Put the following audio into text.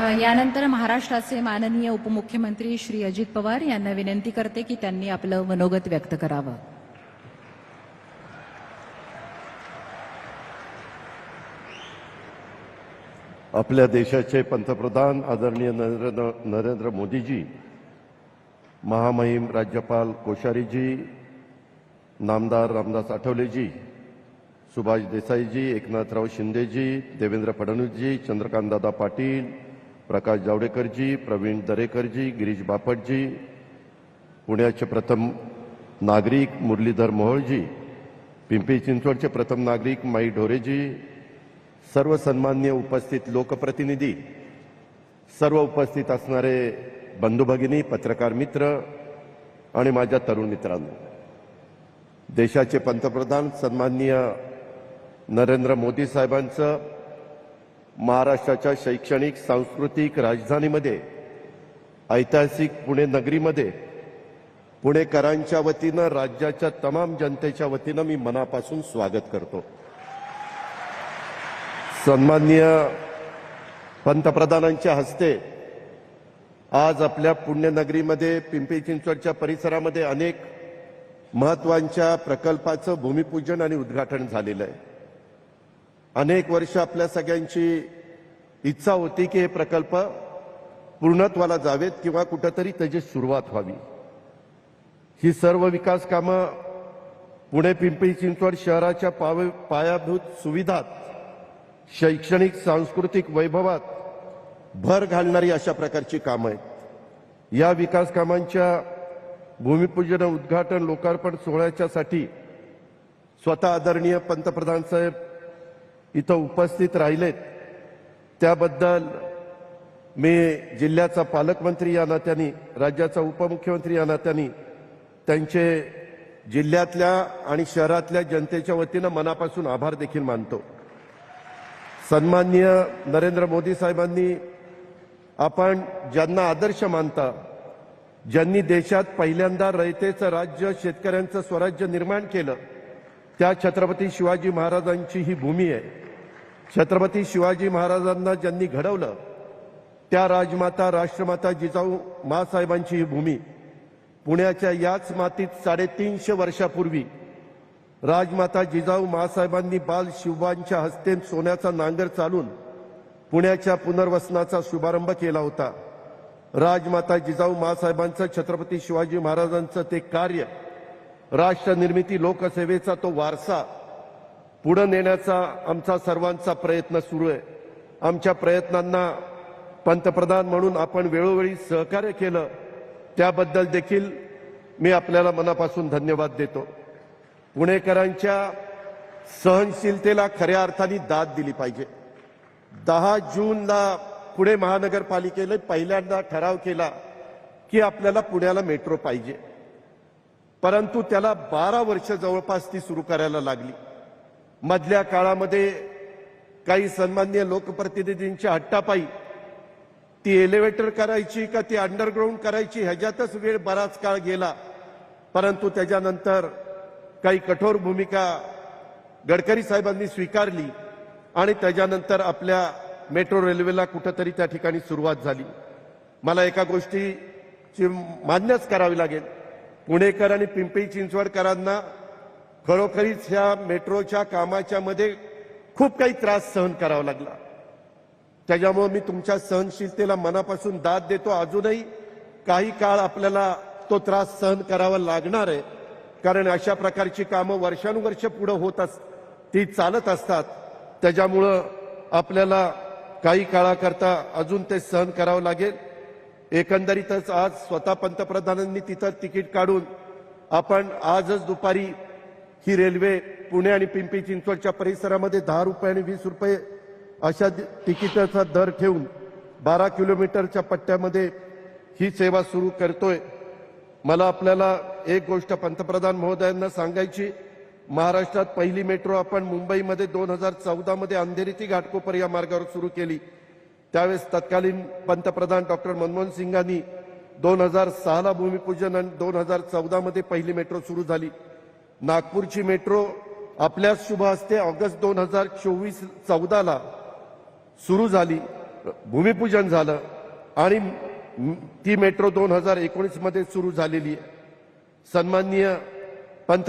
यानंतर महाराष्ट्राचे माननीय उपमुख्यमंत्री श्री अजित पवार यांना विनंती करते की त्यांनी आपलं मनोगत व्यक्त करावं. आपल्या देशाचे पंतप्रधान आदरणीय नरेंद्र नरेंद्र मोदीजी महामहिम राज्यपाल कोश्यारीजी नामदार रामदास आठवलेजी सुभाष देसाईजी एकनाथराव शिंदेजी देवेंद्र फडणवीसजी चंद्रकांतदादा पाटील प्रकाश जावडेकरजी प्रवीण दरेकरजी गिरीश बापटजी पुण्याचे प्रथम नागरिक मुरलीधर मोहोळजी पिंपरी चिंचवडचे प्रथम नागरिक माई ढोरेजी सर्व सन्मान्य उपस्थित लोकप्रतिनिधी सर्व उपस्थित असणारे बंधू भगिनी पत्रकार मित्र आणि माझ्या तरुण मित्रांनो देशाचे पंतप्रधान सन्माननीय नरेंद्र मोदी साहेबांचं महाराष्ट्राच्या शैक्षणिक सांस्कृतिक राजधानीमध्ये ऐतिहासिक पुणे नगरीमध्ये पुणेकरांच्या वतीनं राज्याच्या तमाम जनतेच्या वतीनं मी मनापासून स्वागत करतो. सन्माननीय पंतप्रधानांच्या हस्ते आज आपल्या पुण्यनगरीमध्ये पिंपरी चिंचवडच्या परिसरामध्ये अनेक महत्त्वाच्या प्रकल्पाचं भूमिपूजन आणि उद्घाटन झालेलं आहे. अनेक वर्ष आपल्या सगळ्यांची इच्छा होती की हे प्रकल्प पूर्णत्वाला जावेत किंवा कुठंतरी त्याची सुरुवात व्हावी. ही सर्व विकास कामं पुणे पिंपरी चिंचवड शहराच्या पाव पायाभूत सुविधात शैक्षणिक सांस्कृतिक वैभवात भर घालणारी अशा प्रकारची कामं आहेत. या विकास कामांच्या भूमिपूजन उद्घाटन लोकार्पण सोहळ्याच्यासाठी स्वतः आदरणीय पंतप्रधान साहेब इथं उपस्थित राहिलेत. त्याबद्दल मी जिल्ह्याचा पालकमंत्री या नात्याने राज्याचा उपमुख्यमंत्री या नात्याने त्यांचे जिल्ह्यातल्या आणि शहरातल्या जनतेच्या वतीनं मनापासून आभार देखील मानतो. सन्माननीय नरेंद्र मोदी साहेबांनी आपण ज्यांना आदर्श मानता ज्यांनी देशात पहिल्यांदा रयतेचं राज्य शेतकऱ्यांचं स्वराज्य निर्माण केलं त्या छत्रपती शिवाजी महाराजांची ही भूमी आहे. छत्रपती शिवाजी महाराजांना ज्यांनी घडवलं त्या राजमाता राष्ट्रमाता जिजाऊ मासाहेबांची ही भूमी. पुण्याच्या याच मातीत साडेतीनशे वर्षापूर्वी राजमाता जिजाऊ मासाहेबांनी बाल शिवबांच्या हस्ते सोन्याचा नांगर चालून पुण्याच्या पुनर्वसनाचा शुभारंभ केला होता. राजमाता जिजाऊ मासाहेबांचं छत्रपती शिवाजी महाराजांचं ते कार्य राष्ट्रनिर्मिती लोकसेवेचा तो वारसा पुढे नेण्याचा आमचा सर्वांचा प्रयत्न सुरू आहे. आमच्या प्रयत्नांना पंतप्रधान म्हणून आपण वेळोवेळी सहकार्य केलं त्याबद्दल देखील मी आपल्याला मनापासून धन्यवाद देतो. पुणेकरांच्या सहनशीलतेला खऱ्या अर्थाने दाद दिली पाहिजे. दहा जूनला पुणे महानगरपालिकेने पहिल्यांदा ठराव केला की आपल्याला पुण्याला मेट्रो पाहिजे. परंतु त्याला बारा वर्ष जवळपास ती सुरू करायला लागली. मधल्या काळामध्ये काही सन्मान्य लोकप्रतिनिधींच्या हट्टापायी ती एलिव्हेटर करायची का ती अंडरग्राऊंड करायची ह्याच्यातच वेळ बराच काळ गेला. परंतु त्याच्यानंतर काही कठोर भूमिका गडकरी साहेबांनी स्वीकारली आणि त्याच्यानंतर आपल्या मेट्रो रेल्वेला कुठंतरी त्या ठिकाणी सुरुवात झाली. मला एका गोष्टीची मान्यच करावी लागेल. पुणेकर आणि पिंपरी चिंचवडकरांना खरोखरीच ह्या मेट्रोच्या कामाच्या मध्ये खूप काही त्रास सहन करावा लागला. त्याच्यामुळे मी तुमच्या सहनशीलतेला मनापासून दाद देतो. अजूनही काही काळ आपल्याला तो त्रास सहन करावा लागणार आहे. कारण अशा प्रकारची कामं वर्षानुवर्ष पुढं होत अस ती चालत असतात. त्याच्यामुळं आपल्याला काही काळाकरता अजून ते सहन करावं लागेल. एकंदरीतच आज स्वतः पंतप्रधानांनी तिथं तिकीट काढून आपण आजच दुपारी ही रेल्वे पुणे आणि पिंपरी चिंचवडच्या परिसरामध्ये दहा रुपये आणि वीस रुपये अशा दि- तिकिटाचा दर ठेवून बारा किलोमीटरच्या पट्ट्यामध्ये ही सेवा सुरू करतोय. मला आपल्याला एक गोष्ट पंतप्रधान महोदयांना सांगायची महाराष्ट्रात पहिली मेट्रो आपण मुंबईमध्ये दोन हजार चौदामध्ये अंधेरी ती घाटकोपर या मार्गावर सुरू केली. त्यावेळेस तत्कालीन पंतप्रधान डॉक्टर मनमोहन सिंगांनी दोन हजार सहाला भूमिपूजन आणि दोन हजार चौदामध्ये पहिली मेट्रो सुरू झाली. नागपूरची मेट्रो आपल्या शुभ हस्ते ऑगस्ट दोन हजार चोवीस चौदाला सुरू झाली भूमिपूजन झालं आणि ती मेट्रो दोन हजार एकोणीसमध्ये सुरू झालेली आहे. सन्माननीय